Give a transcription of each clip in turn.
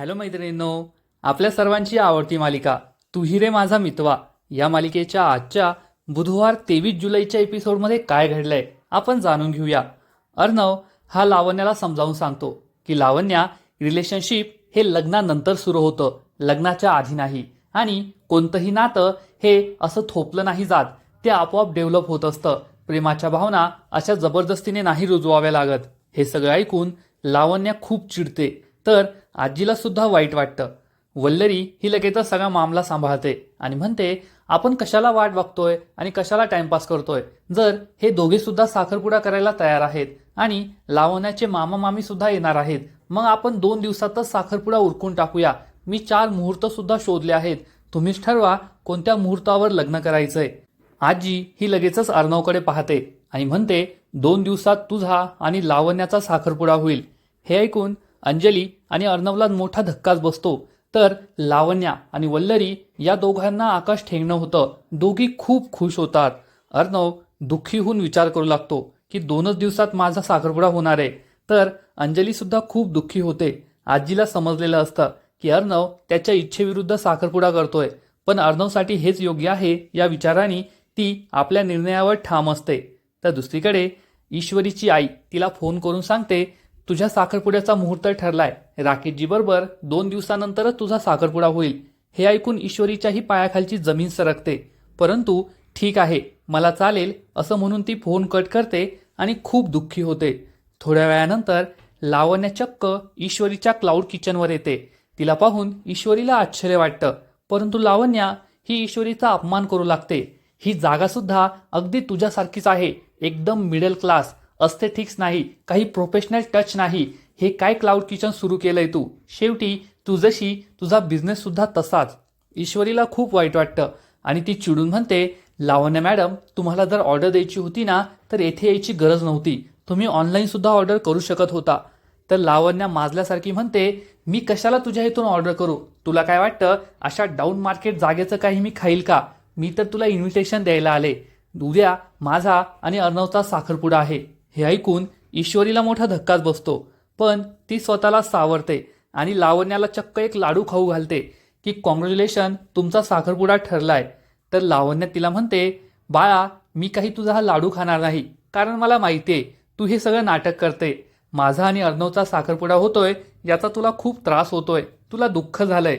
Hello मैत्रिणींनो आपल्या सर्वांची आवडती मालिका तुही रे माझा मितवा या मालिकेच्या आजच्या बुधवार तेवीस जुलैच्या एपिसोडमध्ये काय घडलंय आपण जाणून घेऊया. अर्णव हा लावण्याला समजावून सांगतो की लावण्या रिलेशनशिप हे लग्नानंतर सुरू होतं लग्नाच्या आधी नाही. आणि कोणतंही नातं हे असं थोपलं नाही जात ते आपोआप डेव्हलप होत असतं. प्रेमाच्या भावना अशा जबरदस्तीने नाही रुजवाव्या लागत. हे सगळं ऐकून लावण्या खूप चिडते. तर आजीला सुद्धा वाईट वाटतं. वल्लरी ही लगेचच सगळा मामला सांभाळते आणि म्हणते आपण कशाला वाट बघतोय आणि कशाला टाइमपास करतोय? जर हे दोघे सुद्धा साखरपुडा करायला तयार आहेत आणि लावण्याचे मामा मामी सुद्धा येणार आहेत मग आपण दोन दिवसातच साखरपुडा उरकून टाकूया. मी चार मुहूर्त सुद्धा शोधले आहेत. तुम्हीच ठरवा कोणत्या मुहूर्तावर लग्न करायचंय. आजी ही लगेचच अर्णवकडे पाहते आणि म्हणते दोन दिवसात तुझा आणि लावण्याचा साखरपुडा होईल. हे ऐकून अंजली आणि अर्णवला मोठा धक्काच बसतो. तर लावण्या आणि वल्लरी या दोघांना आकाश ठेंगणं होतं. दोघी खूप खुश होतात. अर्णव दुःखी होऊन विचार करू लागतो की दोनच दिवसात माझा साखरपुडा होणार आहे. तर अंजली सुद्धा खूप दुःखी होते. आजीला समजलेलं असतं की अर्णव त्याच्या इच्छेविरुद्ध साखरपुडा करतोय. पण अर्णवसाठी हेच योग्य आहे या विचाराने ती आपल्या निर्णयावर ठाम असते. तर दुसरीकडे ईश्वरीची आई तिला फोन करून सांगते तुझ्या साखरपुड्याचा मुहूर्त ठरलाय. राकेशजी बरोबर दोन दिवसानंतरच तुझा साखरपुडा होईल. हे ऐकून ईश्वरीच्याही पायाखालची जमीन सरकते. परंतु ठीक आहे मला चालेल असं म्हणून ती फोन कट करते आणि खूप दुःखी होते. थोड्या वेळानंतर लावण्या चक्क ईश्वरीच्या क्लाउड किचनवर येते. तिला पाहून ईश्वरीला आश्चर्य वाटतं. परंतु लावण्या ही ईश्वरीचा अपमान करू लागते. ही जागासुद्धा अगदी तुझ्यासारखीच आहे. एकदम मिडल क्लास अस्थेटिक्स नाही काही प्रोफेशनल टच नाही. हे काय क्लाउड किचन सुरू केलंय तू? शेवटी तू जशी तुझा बिझनेस सुद्धा तसाच. ईश्वरीला खूप वाईट वाटतं. आणि ती चिडून म्हणते लावण्य मॅडम तुम्हाला जर ऑर्डर द्यायची होती ना तर येथे यायची गरज नव्हती. तुम्ही ऑनलाईन सुद्धा ऑर्डर करू शकत होता. तर लावण्या माजल्यासारखी म्हणते मी कशाला तुझ्या इथून ऑर्डर करू? तुला काय वाटतं? अशा डाऊन मार्केट जागेचं काही मी खाईल का? मी तर तुला इन्व्हिटेशन द्यायला आले. उद्या माझा आणि अर्णवचा साखरपुडा आहे. हे ऐकून ईश्वरीला मोठा धक्काच बसतो. पण ती स्वतःला सावरते आणि लावण्याला चक्क एक लाडू खाऊ घालते की कॉंग्रॅच्युलेशन तुमचा साखरपुडा ठरलाय. तर लावण्य तिला म्हणते बाळा मी काही तुझा हा लाडू खाणार नाही. कारण मला माहिती आहे तू हे सगळं नाटक करते. माझा आणि अर्णवचा साखरपुडा होतोय याचा तुला खूप त्रास होतोय. तुला दुःख झालंय.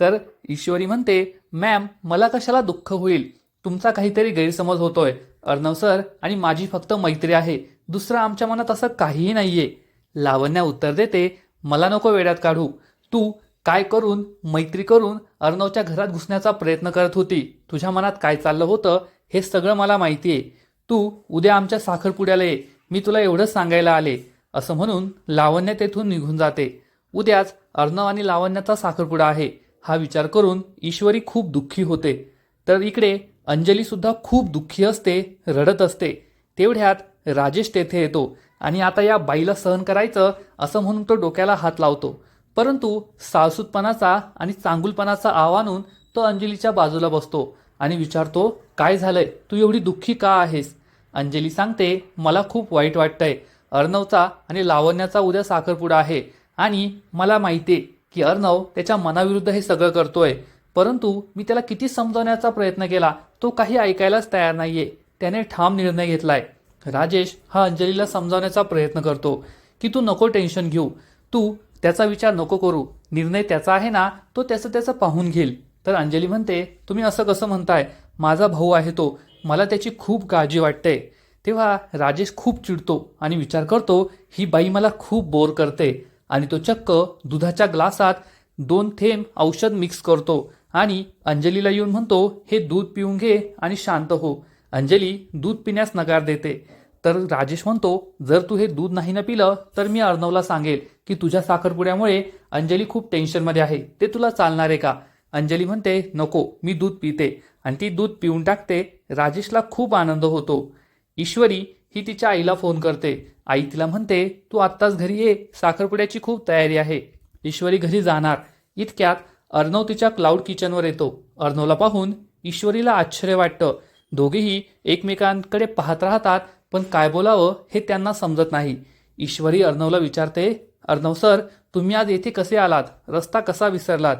तर ईश्वरी म्हणते मॅम मला कशाला दुःख होईल? तुमचा काहीतरी गैरसमज होतोय. अर्णव सर आणि माझी फक्त मैत्री आहे. दुसरं आमच्या मनात असं काहीही नाहीये. लावण्या उत्तर देते मला नको वेड्यात काढू. तू काय करून मैत्री करून अर्णवच्या घरात घुसण्याचा प्रयत्न करत होती. तुझ्या मनात काय चाललं होतं हे सगळं मला माहिती आहे तू उद्या आमच्या साखरपुड्याला ये. मी तुला एवढंच सांगायला आले. असं म्हणून लावण्य तेथून निघून जाते. उद्याच अर्णव आणि लावण्याचा साखरपुडा आहे. हा विचार करून ईश्वरी खूप दुःखी होते. तर इकडे अंजलीसुद्धा खूप दुःखी असते रडत असते. तेवढ्यात राजेश तेथे येतो आणि आता या बाईला सहन करायचं असं म्हणून तो डोक्याला हात लावतो. परंतु साळसूतपणाचा आणि चांगुलपणाचा आव्हानून तो अंजलीच्या बाजूला बसतो आणि विचारतो काय झालंय? तू एवढी दुःखी का आहेस? अंजली सांगते मला खूप वाईट वाटतंय. अर्णवचा आणि लावण्याचा उद्या साखरपुडा आहे आणि मला माहितीये की अर्णव त्याच्या मनाविरुद्ध हे सगळं करतोय. परंतु मी त्याला किती समजवण्याचा प्रयत्न केला तो काही ऐकायलाच तयार नाहीये. त्याने ठाम निर्णय घेतलाय. राजेश हा अंजलीला समजावण्याचा प्रयत्न करतो की तू नको टेन्शन घेऊ. तू त्याचा विचार नको करू. निर्णय त्याचा आहे ना तो त्याचं त्याचं पाहून घेईल. तर अंजली म्हणते तुम्ही असं कसं म्हणताय? माझा भाऊ आहे तो. मला त्याची खूप काळजी वाटते. तेव्हा राजेश खूप चिडतो आणि विचार करतो ही बाई मला खूप बोर करते. आणि तो चक्क दुधाच्या ग्लासात दोन थेंब औषध मिक्स करतो आणि अंजलीला येऊन म्हणतो हे दूध पिऊन घे आणि शांत हो. अंजली दूध पिण्यास नकार देते. तर राजेश म्हणतो जर तू हे दूध नाही न पिलं तर मी अर्णवला सांगेल की तुझ्या साखरपुड्यामुळे अंजली खूप टेन्शनमध्ये आहे. ते तुला चालणार आहे का? अंजली म्हणते नको मी दूध पिते. आणि ती दूध पिऊन टाकते. राजेशला खूप आनंद होतो. ईश्वरी ही तिच्या आईला फोन करते. आई तिला म्हणते तू आत्ताच घरी ये साखरपुड्याची खूप तयारी आहे. ईश्वरी घरी जाणार. इतक्यात अर्णव तिच्या क्लाउड किचनवर येतो. अर्णवला पाहून ईश्वरीला आश्चर्य वाटतं. दोघेही एकमेकांकडे पाहत राहतात पण काय बोलावं हे त्यांना समजत नाही. ईश्वरी अर्णवला विचारते अर्णव सर तुम्ही आज येथे कसे आलात? रस्ता कसा विसरलात?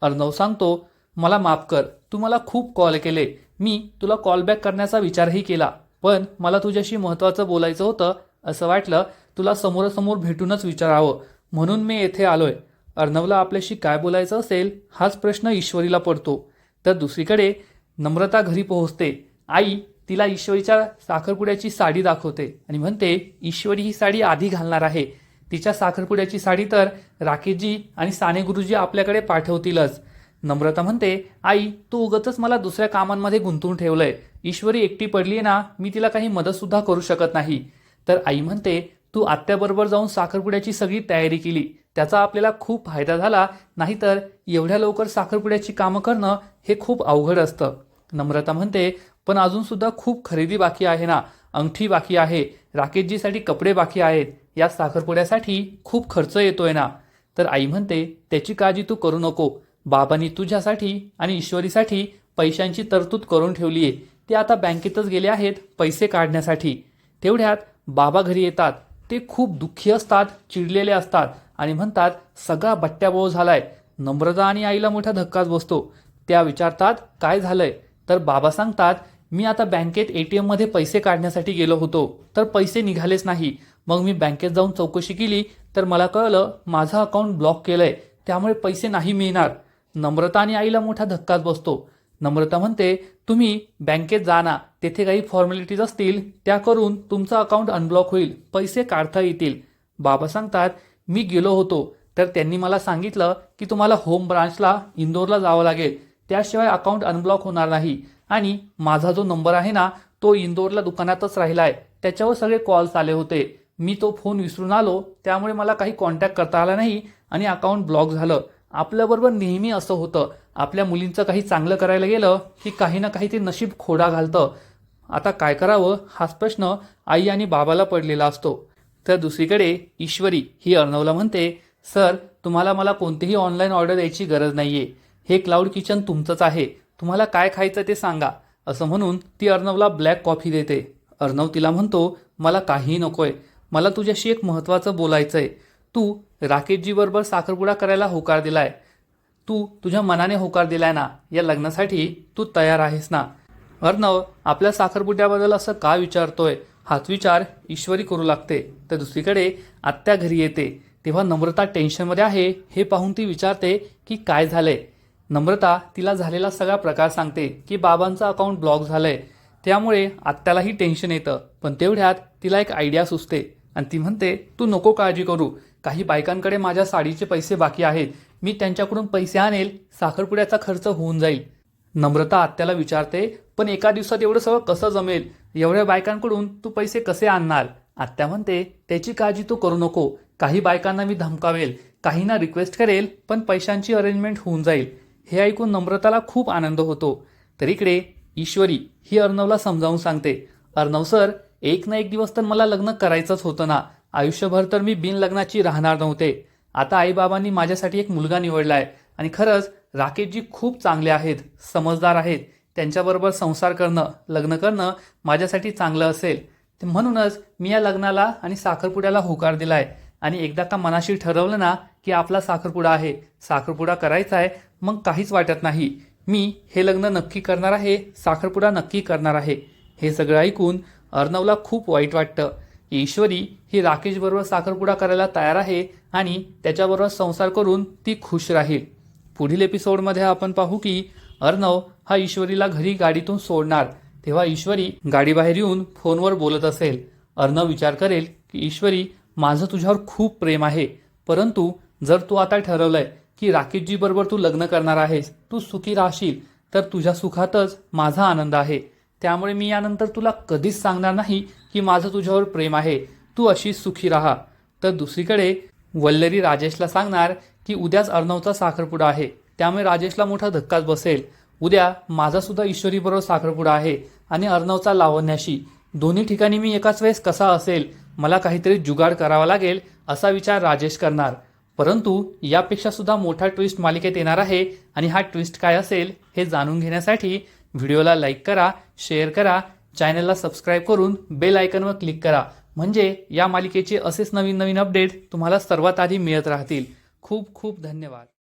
अर्णव सांगतो मला माफ कर तू मला खूप कॉल केले. मी तुला कॉल बॅक करण्याचा विचारही केला. पण मला तुझ्याशी महत्त्वाचं बोलायचं होतं. असं वाटलं तुला समोरासमोर भेटूनच विचारावं. म्हणून मी येथे आलोय. अर्णवला आपल्याशी काय बोलायचं असेल हाच प्रश्न ईश्वरीला पडतो. तर दुसरीकडे नम्रता घरी पोहोचते. आई तिला ईश्वरीच्या साखरपुड्याची साडी दाखवते आणि म्हणते ईश्वरी ही साडी आधी घालणार आहे. तिच्या साखरपुड्याची साडी तर राकेशजी आणि साने गुरुजी आपल्याकडे पाठवतीलच. नम्रता म्हणते आई तू उगतच मला दुसऱ्या कामांमध्ये गुंतवून ठेवलंय. ईश्वरी एकटी पडली ना मी तिला काही मदतसुद्धा करू शकत नाही. तर आई म्हणते तू आत्याबरोबर जाऊन साखरपुड्याची सगळी तयारी केली. त्याचा आपल्याला खूप फायदा झाला. नाहीतर एवढ्या लवकर साखरपुड्याची कामं करणं हे खूप अवघड असतं. नम्रता म्हणते पण अजून सुद्धा खूप खरेदी बाकी आहे ना. अंगठी बाकी आहे. राकेशजीसाठी कपडे बाकी आहेत. या साखरपुड्यासाठी खूप खर्च येतोय ना. तर आई म्हणते त्याची काळजी तू करू नको. बाबांनी तुझ्यासाठी आणि ईश्वरीसाठी पैशांची तरतूद करून ठेवली आहे ते आता बँकेतच गेले आहेत पैसे काढण्यासाठी. तेवढ्यात बाबा घरी येतात. ते खूप दुःखी असतात चिडलेले असतात आणि म्हणतात सगळा बट्ट्याबोळ झालाय. नम्रता आणि आईला मोठा धक्काच बसतो. त्या विचारतात काय झालंय? तर बाबा सांगतात मी आता बँकेत एटीएममध्ये पैसे काढण्यासाठी गेलो होतो तर पैसे निघालेच नाही. मग मी बँकेत जाऊन चौकशी केली तर मला कळलं माझं अकाउंट ब्लॉक केलंय त्यामुळे पैसे नाही मिळणार. नम्रता आणि आईला मोठा धक्काच बसतो. नम्रता म्हणते तुम्ही बँकेत जा ना तेथे काही फॉर्मॅलिटीज असतील त्या करून तुमचं अकाउंट अनब्लॉक होईल पैसे काढता येतील. बाबा सांगतात मी गेलो होतो तर त्यांनी मला सांगितलं की तुम्हाला होम ब्रांचला इंदोरला जावं लागेल. त्याशिवाय अकाउंट अनब्लॉक होणार नाही. आणि माझा जो नंबर आहे ना तो इंदोरला दुकानातच राहिला आहे त्याच्यावर सगळे कॉल्स आले होते. मी तो फोन विसरून आलो. त्यामुळे मला काही कॉन्टॅक्ट करता आला नाही आणि अकाउंट ब्लॉक झालं. आपल्याबरोबर नेहमी असं होतं. आपल्या मुलींचं काही चांगलं करायला गेलं की काही ना काही ते नशीब खोडा घालतं. आता काय करावं? हाच प्रश्न आई आणि बाबाला पडलेला असतो. तर दुसरीकडे ईश्वरी ही अर्णवला म्हणते सर तुम्हाला मला कोणतीही ऑनलाईन ऑर्डर द्यायची गरज नाहीये. हे क्लाउड किचन तुमचंच आहे. तुम्हाला काय खायचं ते सांगा. असं म्हणून ती अर्णवला ब्लॅक कॉफी देते. अर्णव तिला म्हणतो मला काहीही नकोय. मला तुझ्याशी एक महत्त्वाचं आहे तू राकेशजीबरोबर साखरपुडा करायला होकार दिलाय. तू तुझ्या मनाने होकार दिलाय ना. या लग्नासाठी तू तयार आहेस ना. अर्णव आपल्या साखरपुड्याबद्दल असं का विचारतोय? हाच विचार ईश्वरी करू लागते. तर दुसरीकडे आत्या घरी येते. तेव्हा नम्रता टेन्शनमध्ये आहे हे पाहून ती विचारते की काय झालंय? नम्रता तिला झालेला सगळा प्रकार सांगते की बाबांचं अकाउंट ब्लॉक झालंय. त्यामुळे आत्यालाही टेन्शन येतं. पण तेवढ्यात तिला एक आयडिया सुचते. आणि ती म्हणते तू नको काळजी करू. काही बायकांकडे माझ्या साडीचे पैसे बाकी आहेत. मी त्यांच्याकडून पैसे आणेल. साखरपुड्याचा खर्च होऊन जाईल. नम्रता आत्याला विचारते पण एका दिवसात एवढं सगळं कसं जमेल? एवढ्या बायकांकडून तू पैसे कसे आणणार? आत्या म्हणते त्याची काळजी तू करू नको. काही बायकांना मी धमकावेल. काहींना रिक्वेस्ट करेल. पण पैशांची अरेंजमेंट होऊन जाईल. हे ऐकून नम्रताला खूप आनंद होतो. तर इकडे ईश्वरी ही अर्णवला समजावून सांगते अर्णव सर एक ना एक दिवस तर मला लग्न करायचंच होतं ना. आयुष्यभर तर मी बिनलग्नाची राहणार नव्हते. आता आईबाबांनी माझ्यासाठी एक मुलगा निवडला आहे आणि खरंच राकेशजी खूप चांगले आहेत समजदार आहेत. त्यांच्याबरोबर संसार करणं लग्न करणं माझ्यासाठी चांगलं असेल. ते म्हणूनच मी या लग्नाला आणि साखरपुड्याला होकार दिला आहे आणि एकदा का मनाशी ठरवलं ना की आपला साखरपुडा आहे. साखरपुडा करायचा आहे मग काहीच वाटत नाही. मी हे लग्न नक्की करणार आहे साखरपुडा नक्की करणार आहे. हे सगळं ऐकून अर्णवला खूप वाईट वाटतं. ईश्वरी ही राकेशबरोबर साखरपुडा करायला तयार आहे आणि त्याच्याबरोबर संसार करून ती खुश राहील. पुढील एपिसोडमध्ये आपण पाहू की अर्णव हा ईश्वरीला घरी गाडीतून सोडणार. तेव्हा ईश्वरी गाडीबाहेर येऊन फोनवर बोलत असेल. अर्णव विचार करेल की ईश्वरी माझं तुझ्यावर खूप प्रेम आहे. परंतु जर तू आता ठरवलंय की राकेशजीबरोबर तू लग्न करणार आहेस तू सुखी राहशील तर तुझ्या सुखातच माझा आनंद आहे. त्यामुळे मी यानंतर तुला कधीच सांगणार नाही की माझं तुझ्यावर प्रेम आहे. तू अशी सुखी राहा. तर दुसरीकडे वल्लरी राजेशला सांगणार की उद्याच अर्णवचा साखरपुडा आहे. त्यामुळे राजेशला मोठा धक्काच बसेल. उद्या माझासुद्धा ईश्वरीबरोबर साखरपुडा आहे आणि अर्णवचा लावण्याशी. दोन्ही ठिकाणी मी एकाच वेळेस कसा असेल मला काहीतरी जुगाड करावा लागेल असा विचार राजेश करणार. परंतु यापेक्षा सुद्धा मोठा ट्विस्ट मालिकेत येणार आहे आणि हा ट्विस्ट काय असेल हे जाणून घेण्यासाठी व्हिडिओला लाईक करा शेअर करा चॅनलला सबस्क्राईब करून बेल आयकनवर क्लिक करा. म्हणजे या मालिकेचे असेच नवीन नवीन अपडेट तुम्हाला सर्वात आधी मिळत राहतील. खूप खूप धन्यवाद.